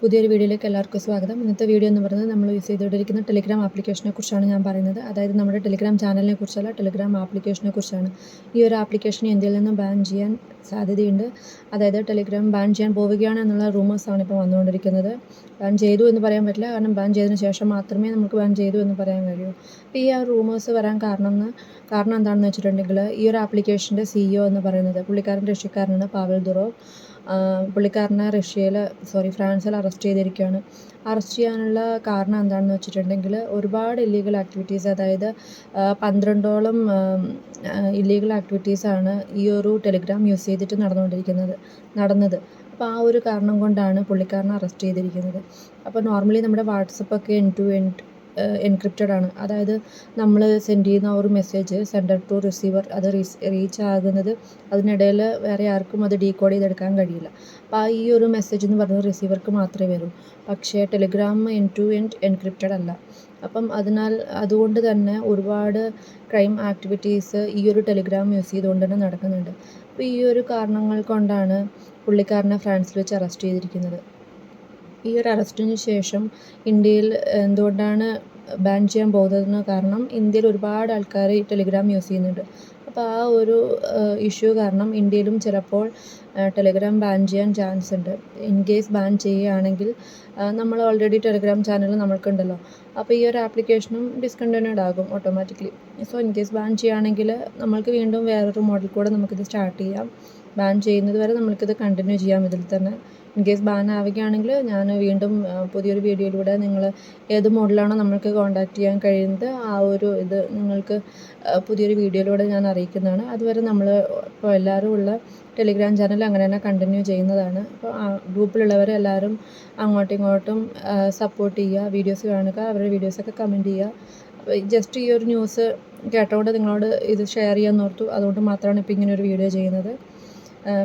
പുതിയൊരു വീഡിയോയിലേക്ക് എല്ലാവർക്കും സ്വാഗതം. ഇന്നത്തെ വീഡിയോ എന്ന് പറയുന്നത് നമ്മൾ യൂസ് ചെയ്തുകൊണ്ടിരിക്കുന്ന ടെലിഗ്രാം ആപ്ലിക്കേഷനെ കുറിച്ചാണ് ഞാൻ പറയുന്നത്. അതായത് നമ്മുടെ ടെലിഗ്രാം ചാനലിനെ കുറിച്ചല്ല ടെലിഗ്രാം ആപ്ലിക്കേഷനെ കുറിച്ചാണ്. ഈ ഒരു ആപ്ലിക്കേഷൻ ഇന്ത്യയിൽ നിന്ന് ബാൻ ചെയ്യാൻ സാധ്യതയുണ്ട്. അതായത് ടെലിഗ്രാം ബാൻ ചെയ്യാൻ പോവുകയാണ് എന്നുള്ള റൂമേഴ്സാണ് ഇപ്പോൾ വന്നുകൊണ്ടിരിക്കുന്നത്. ബാൻ ചെയ്തു എന്ന് പറയാൻ പറ്റില്ല. കാരണം ബാൻ ചെയ്തതിന് ശേഷം മാത്രമേ നമുക്ക് ബാൻ ചെയ്തു എന്ന് പറയാൻ കഴിയൂ. അപ്പോൾ ഈ ആ റൂമേഴ്സ് വരാൻ കാരണം എന്ന് കാരണം എന്താണെന്ന് വെച്ചിട്ടുണ്ടെങ്കിൽ ഈ ഒരു ആപ്ലിക്കേഷന്റെ സിഇഒ എന്ന് പറയുന്നത് പുള്ളിക്കാരൻ റഷ്യക്കാരനാണ് പാവൽ ദുറോവ് പുള്ളിക്കാരനെ റഷ്യയിൽ സോറി ഫ്രാൻസിൽ അറസ്റ്റ് ചെയ്തിരിക്കുകയാണ്. അറസ്റ്റ് ചെയ്യാനുള്ള കാരണം എന്താണെന്ന് വെച്ചിട്ടുണ്ടെങ്കിൽ ഒരുപാട് ഇല്ലീഗൽ ആക്ടിവിറ്റീസ് അതായത് പന്ത്രണ്ടോളം ഇല്ലീഗൽ ആക്ടിവിറ്റീസാണ് ഈ ഒരു ടെലിഗ്രാം യൂസ് ചെയ്തിട്ട് നടന്നുകൊണ്ടിരിക്കുന്നത് നടന്നത്. അപ്പോൾ ആ ഒരു കാരണം കൊണ്ടാണ് പുള്ളിക്കാരനെ അറസ്റ്റ് ചെയ്തിരിക്കുന്നത്. അപ്പോൾ നോർമലി നമ്മുടെ വാട്സപ്പൊക്കെ എൻ ടു എൻഡ് എൻക്രിപ്റ്റഡ് ആണ്. അതായത് നമ്മൾ സെൻഡ് ചെയ്യുന്ന ഒരു മെസ്സേജ് സെൻഡർ ടു റിസീവർ അത് റീച്ച് ആകുന്നത് അതിനിടയിൽ വേറെ ആർക്കും അത് ഡീകോഡ് ചെയ്തെടുക്കാൻ കഴിയില്ല. അപ്പോൾ ഈ ഒരു മെസ്സേജ് എന്ന് പറയുന്നത് റിസീവർക്ക് മാത്രമേ വരൂ. പക്ഷേ Telegram end to end encrypted അല്ല. അപ്പം അതിനാൽ അതുകൊണ്ട് തന്നെ ഒരുപാട് ക്രൈം ആക്ടിവിറ്റീസ് ഈ ഒരു ടെലിഗ്രാം യൂസ് ചെയ്തുകൊണ്ട് തന്നെ നടക്കുന്നുണ്ട്. അപ്പോൾ ഈ ഒരു കാരണങ്ങൾ കൊണ്ടാണ് പുള്ളിക്കാരനെ ഫ്രാൻസിൽ വെച്ച് അറസ്റ്റ് ചെയ്തിരിക്കുന്നത്. ഈ ഒരു അറസ്റ്റിന് ശേഷം ഇന്ത്യയിൽ എന്തുകൊണ്ടാണ് ബാൻ ചെയ്യാൻ പോകുന്നതെന്ന് കാരണം ഇന്ത്യയിൽ ഒരുപാട് ആൾക്കാർ ഈ ടെലിഗ്രാം യൂസ് ചെയ്യുന്നുണ്ട്. അപ്പോൾ ആ ഒരു ഇഷ്യൂ കാരണം ഇന്ത്യയിലും ചിലപ്പോൾ ടെലിഗ്രാം ബാൻ ചെയ്യാൻ ചാൻസ് ഉണ്ട്. ഇൻ കേസ് ബാൻ ചെയ്യുകയാണെങ്കിൽ നമ്മൾ ഓൾറെഡി ടെലിഗ്രാം ചാനൽ നമ്മൾക്കുണ്ടല്ലോ. അപ്പോൾ ഈ ഒരു ആപ്ലിക്കേഷനും ഡിസ്കണ്ടിന്യൂഡ് ആകും automatically so in case ban ചെയ്യുകയാണെങ്കിൽ നമ്മൾക്ക് വീണ്ടും വേറൊരു മോഡൽ കൂടെ നമുക്കിത് സ്റ്റാർട്ട് ചെയ്യാം. ബാൻ ചെയ്യുന്നത് വരെ നമ്മൾക്കിത് കണ്ടിന്യൂ ചെയ്യാം. ഇതിൽ തന്നെ ഇൻ കേസ് ബാൻ ആവുകയാണെങ്കിൽ ഞാൻ വീണ്ടും പുതിയൊരു വീഡിയോയിലൂടെ നിങ്ങൾ ഏത് മോഡലാണോ നമ്മൾക്ക് കോൺടാക്റ്റ് ചെയ്യാൻ കഴിയുന്നത് ആ ഒരു ഇത് നിങ്ങൾക്ക് പുതിയൊരു വീഡിയോയിലൂടെ ഞാൻ അറിയിക്കുന്നതാണ്. അതുവരെ നമ്മൾ ഇപ്പോൾ എല്ലാവരും ഉള്ള ടെലിഗ്രാം ചാനൽ അങ്ങനെ തന്നെ കണ്ടിന്യൂ ചെയ്യുന്നതാണ്. അപ്പോൾ ഗ്രൂപ്പിലുള്ളവർ എല്ലാവരും അങ്ങോട്ടും ഇങ്ങോട്ടും സപ്പോർട്ട് ചെയ്യുക വീഡിയോസ് കാണുക അവരുടെ വീഡിയോസൊക്കെ കമന്റ് ചെയ്യുക. ജസ്റ്റ് ഈ ഒരു ന്യൂസ് കേട്ടോണ്ട് നിങ്ങളോട് ഇത് ഷെയർ ചെയ്യാൻ ഓർത്തു. അതുകൊണ്ട് മാത്രമാണ് ഇപ്പോൾ ഇങ്ങനെ ഒരു വീഡിയോ ചെയ്യുന്നത്.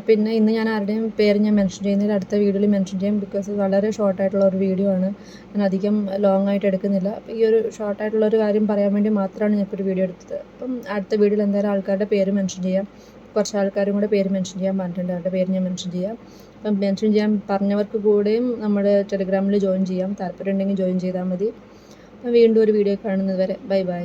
പിന്നെ ഇന്ന് ഞാൻ ആരുടെയും പേര് ഞാൻ മെൻഷൻ ചെയ്യുന്നില്ല. അടുത്ത വീഡിയോയിൽ മെൻഷൻ ചെയ്യാം ബിക്കോസ് വളരെ ഷോർട്ടായിട്ടുള്ള ഒരു വീഡിയോ ആണ്. ഞാൻ അധികം ലോങ് ആയിട്ട് എടുക്കുന്നില്ല. അപ്പോൾ ഈ ഒരു ഷോർട്ടായിട്ടുള്ള ഒരു കാര്യം പറയാൻ വേണ്ടി മാത്രമാണ് ഞാൻ ഇപ്പോൾ ഒരു വീഡിയോ എടുത്തത്. അപ്പം അടുത്ത വീഡിയോയിൽ എന്തായാലും ആൾക്കാരുടെ പേര് മെൻഷൻ ചെയ്യാം. കുറച്ച് ആൾക്കാരും കൂടെ പേര് മെൻഷൻ ചെയ്യാൻ പറഞ്ഞിട്ടുണ്ട്. അവരുടെ പേര് ഞാൻ മെൻഷൻ ചെയ്യാം. അപ്പം മെൻഷൻ ചെയ്യാൻ പറഞ്ഞവർക്ക് കൂടെയും നമ്മുടെ ടെലിഗ്രാമിൽ ജോയിൻ ചെയ്യാം. താല്പര്യം ഉണ്ടെങ്കിൽ ജോയിൻ ചെയ്താൽ മതി. വീണ്ടും ഒരു വീഡിയോ കാണുന്നത് വരെ. Bye bye